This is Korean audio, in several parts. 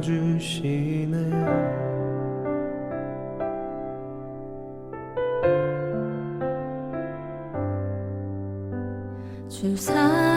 주시네. 주 사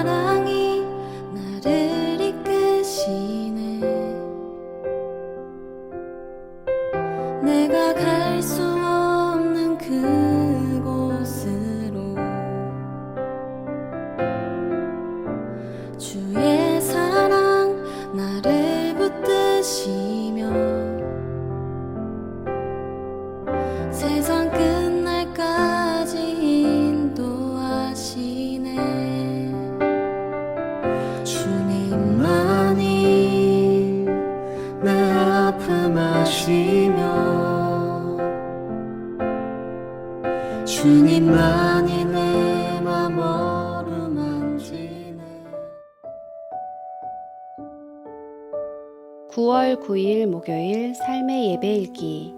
9월 9일 목요일 삶의 예배 읽기.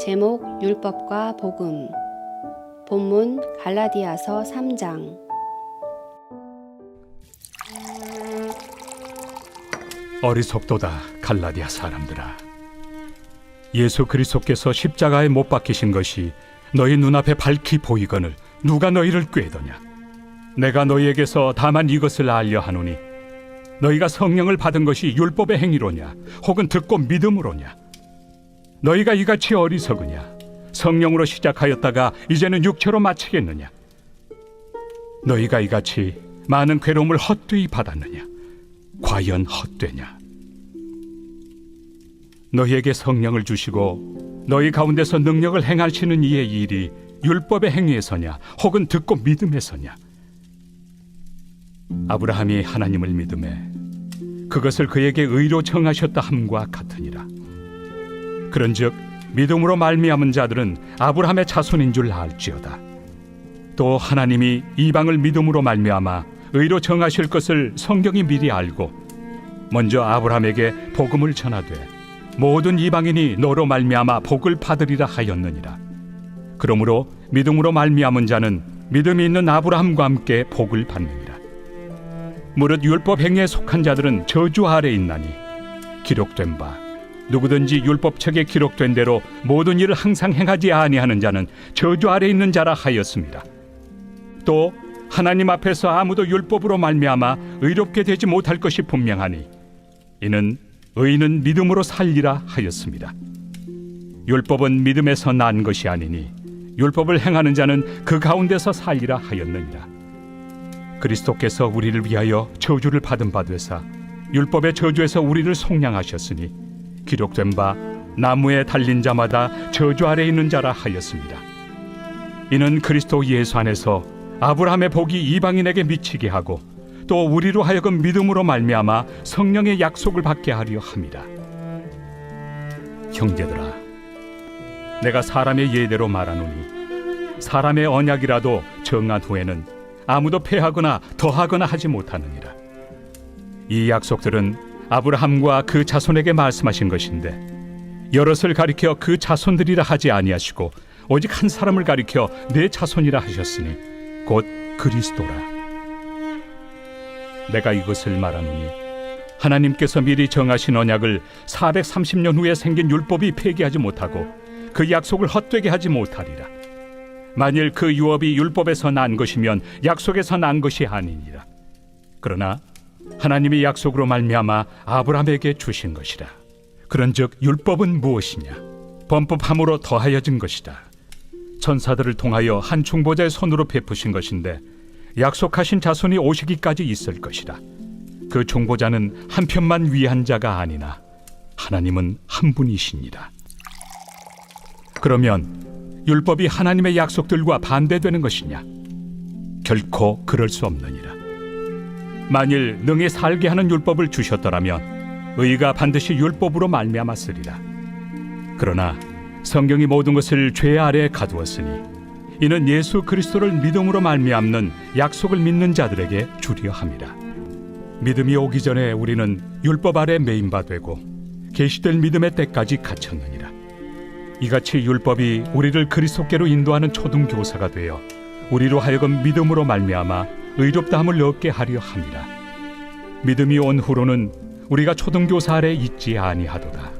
제목 율법과 복음. 본문 갈라디아서 3장. 어리석도다 갈라디아 사람들아. 예수 그리스도께서 십자가에 못 박히신 것이 너희 눈앞에 밝히 보이거늘 누가 너희를 꾀더냐? 내가 너희에게서 다만 이것을 알려 하노니 너희가 성령을 받은 것이 율법의 행위로냐 혹은 듣고 믿음으로냐 너희가 이같이 어리석으냐 성령으로 시작하였다가 이제는 육체로 마치겠느냐 너희가 이같이 많은 괴로움을 헛되이 받았느냐 과연 헛되냐? 너희에게 성령을 주시고 너희 가운데서 능력을 행하시는 이의 일이 율법의 행위에서냐 혹은 듣고 믿음에서냐? 아브라함이 하나님을 믿음에 그것을 그에게 의로 정하셨다 함과 같으니라. 그런즉 믿음으로 말미암은 자들은 아브라함의 자손인 줄 알지어다. 또 하나님이 이방을 믿음으로 말미암아 의로 정하실 것을 성경이 미리 알고 먼저 아브라함에게 복음을 전하되 모든 이방인이 너로 말미암아 복을 받으리라 하였느니라. 그러므로 믿음으로 말미암은 자는 믿음이 있는 아브라함과 함께 복을 받느니라. 무릇 율법 행위에 속한 자들은 저주 아래 있나니 기록된 바 누구든지 율법책에 기록된 대로 모든 일을 항상 행하지 아니하는 자는 저주 아래 있는 자라 하였습니다. 또 하나님 앞에서 아무도 율법으로 말미암아 의롭게 되지 못할 것이 분명하니 이는 의인은 믿음으로 살리라 하였습니다. 율법은 믿음에서 난 것이 아니니 율법을 행하는 자는 그 가운데서 살리라 하였느니라. 그리스도께서 우리를 위하여 저주를 받은 바 되사 율법의 저주에서 우리를 속량하셨으니 기록된 바 나무에 달린 자마다 저주 아래 있는 자라 하였습니다. 이는 그리스도 예수 안에서 아브라함의 복이 이방인에게 미치게 하고 또 우리로 하여금 믿음으로 말미암아 성령의 약속을 받게 하려 함이라. 형제들아, 내가 사람의 예대로 말하노니 사람의 언약이라도 정한 후에는 아무도 패하거나 더하거나 하지 못하느니라. 이 약속들은 아브라함과 그 자손에게 말씀하신 것인데 여럿을 가리켜 그 자손들이라 하지 아니하시고 오직 한 사람을 가리켜 내 자손이라 하셨으니 곧 그리스도라. 내가 이것을 말하노니 하나님께서 미리 정하신 언약을 430년 후에 생긴 율법이 폐기하지 못하고 그 약속을 헛되게 하지 못하리라. 만일 그 유업이 율법에서 난 것이면 약속에서 난 것이 아니니라. 그러나 하나님이 약속으로 말미암아 아브라함에게 주신 것이라. 그런즉 율법은 무엇이냐? 범법함으로 더하여진 것이다. 천사들을 통하여 한 중보자의 손으로 베푸신 것인데 약속하신 자손이 오시기까지 있을 것이라. 그 중보자는 한 편만 위한 자가 아니나 하나님은 한 분이시니라. 그러면 율법이 하나님의 약속들과 반대되는 것이냐? 결코 그럴 수 없느니라. 만일 능히 살게 하는 율법을 주셨더라면 의가 반드시 율법으로 말미암았으리라. 그러나 성경이 모든 것을 죄 아래 가두었으니 이는 예수 그리스도를 믿음으로 말미암는 약속을 믿는 자들에게 주려 함이라. 믿음이 오기 전에 우리는 율법 아래 매인 바 되고 계시될 믿음의 때까지 갇혔느니라. 이같이 율법이 우리를 그리스도께로 인도하는 초등 교사가 되어 우리로 하여금 믿음으로 말미암아 의롭다함을 얻게 하려 함이라. 믿음이 온 후로는 우리가 초등 교사 아래 있지 아니하도다.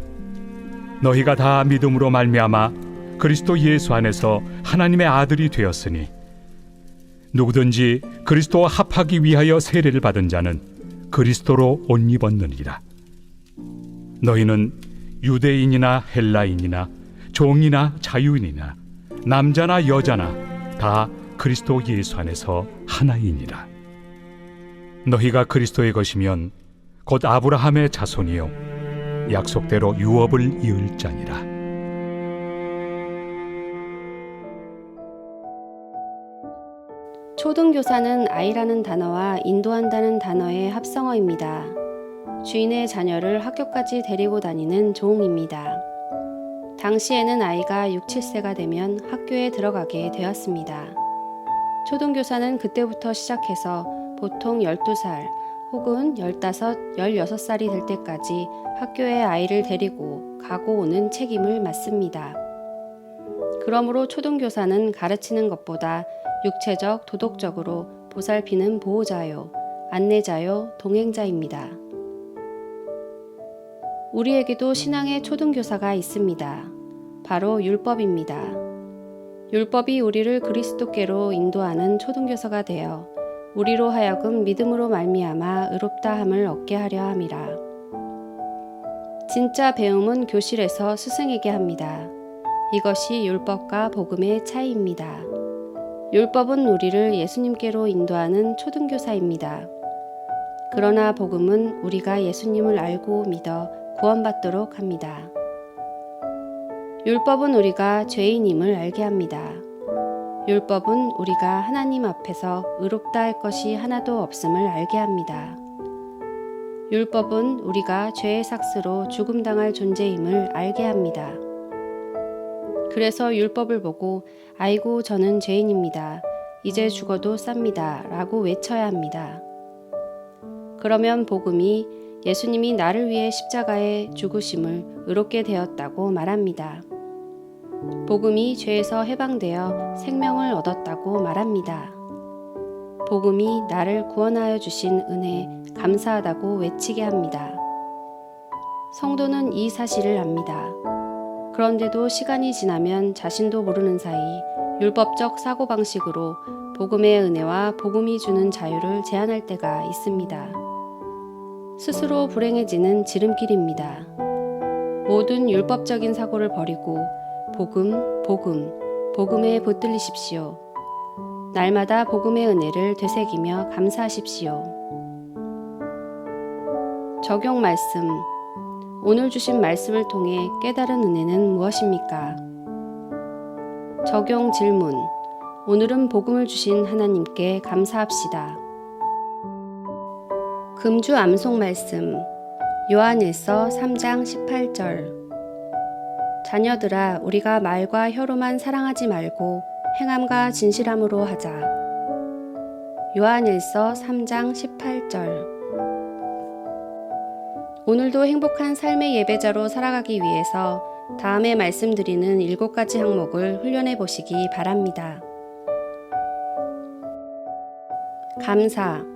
너희가 다 믿음으로 말미암아 그리스도 예수 안에서 하나님의 아들이 되었으니 누구든지 그리스도와 합하기 위하여 세례를 받은 자는 그리스도로 옷 입었느니라. 너희는 유대인이나 헬라인이나 종이나 자유인이나 남자나 여자나 다 그리스도 예수 안에서 하나이니라. 너희가 그리스도의 것이면 곧 아브라함의 자손이요 약속대로 유업을 이을 자니라. 초등교사는 아이라는 단어와 인도한다는 단어의 합성어입니다. 주인의 자녀를 학교까지 데리고 다니는 종입니다. 당시에는 아이가 6, 7세가 되면 학교에 들어가게 되었습니다. 초등교사는 그때부터 시작해서 보통 12살 혹은 15, 16살이 될 때까지 학교에 아이를 데리고 가고 오는 책임을 맡습니다. 그러므로 초등교사는 가르치는 것보다 육체적, 도덕적으로 보살피는 보호자요, 안내자요, 동행자입니다. 우리에게도 신앙의 초등교사가 있습니다. 바로 율법입니다. 율법이 우리를 그리스도께로 인도하는 초등교사가 되어 우리로 하여금 믿음으로 말미암아 의롭다함을 얻게 하려 함이라. 진짜 배움은 교실에서 스승에게 합니다. 이것이 율법과 복음의 차이입니다. 율법은 우리를 예수님께로 인도하는 초등교사입니다. 그러나 복음은 우리가 예수님을 알고 믿어 구원받도록 합니다. 율법은 우리가 죄인임을 알게 합니다. 율법은 우리가 하나님 앞에서 의롭다 할 것이 하나도 없음을 알게 합니다. 율법은 우리가 죄의 삭스로 죽음당할 존재임을 알게 합니다. 그래서 율법을 보고 아이고 저는 죄인입니다. 이제 죽어도 쌉니다. 라고 외쳐야 합니다. 그러면 복음이 예수님이 나를 위해 십자가에 죽으심을 의롭게 되었다고 말합니다. 복음이 죄에서 해방되어 생명을 얻었다고 말합니다. 복음이 나를 구원하여 주신 은혜 감사하다고 외치게 합니다. 성도는 이 사실을 압니다. 그런데도 시간이 지나면 자신도 모르는 사이 율법적 사고방식으로 복음의 은혜와 복음이 주는 자유를 제한할 때가 있습니다. 스스로 불행해지는 지름길입니다. 모든 율법적인 사고를 버리고 복음, 복음, 복음에 붙들리십시오. 날마다 복음의 은혜를 되새기며 감사하십시오. 적용 말씀. 오늘 주신 말씀을 통해 깨달은 은혜는 무엇입니까? 적용 질문. 오늘은 복음을 주신 하나님께 감사합시다. 금주 암송 말씀. 요한일서 3장 18절. 자녀들아, 우리가 말과 혀로만 사랑하지 말고 행함과 진실함으로 하자. 요한일서 3장 18절. 오늘도 행복한 삶의 예배자로 살아가기 위해서 다음에 말씀드리는 일곱 가지 항목을 훈련해 보시기 바랍니다. 감사.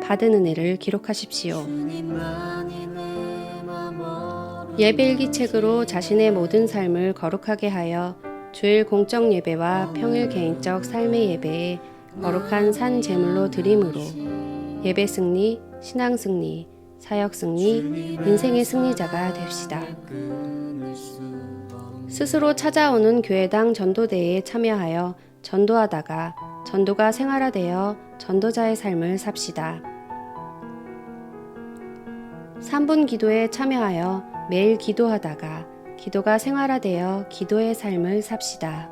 받은 은혜를 기록하십시오. 예배일기책으로 자신의 모든 삶을 거룩하게 하여 주일 공적 예배와 평일 개인적 삶의 예배에 거룩한 산 제물로 드림으로 예배 승리, 신앙 승리, 사역 승리, 인생의 승리자가 됩시다. 스스로 찾아오는 교회당 전도대회에 참여하여 전도하다가 전도가 생활화되어 전도자의 삶을 삽시다. 3분 기도에 참여하여 매일 기도하다가 기도가 생활화되어 기도의 삶을 삽시다.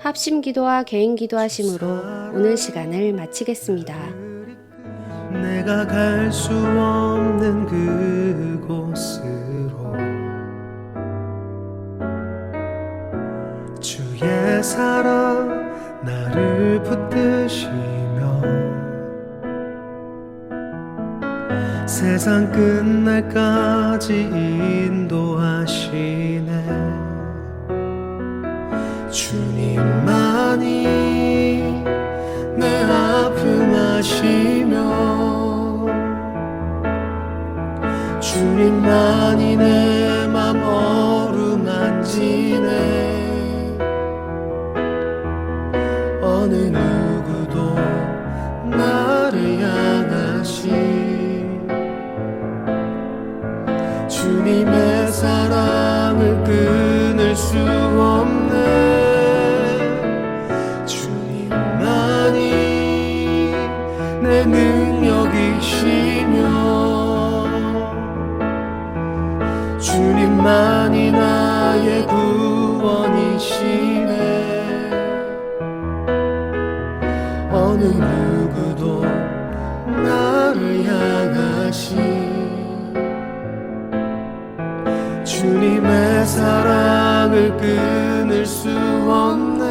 합심 기도와 개인 기도하심으로 오늘 시간을 마치겠습니다. 내가 갈 수 없는 그곳으로 주의 사랑 나를 붙드시 세상 끝날까지 인도하시네. 주님만이 내 아픔 아시며 주님만이 주님의 사랑을 끊을 수 없네.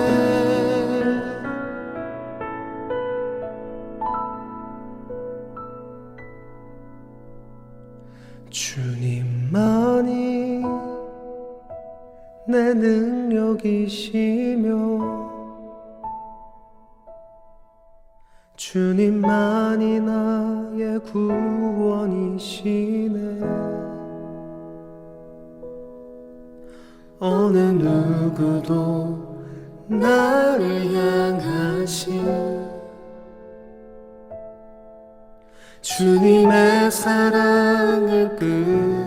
주님만이 내 능력이시며 주님만이 나의 구원이시네 어느 누구도 나를 향하신 주님의 사랑을 수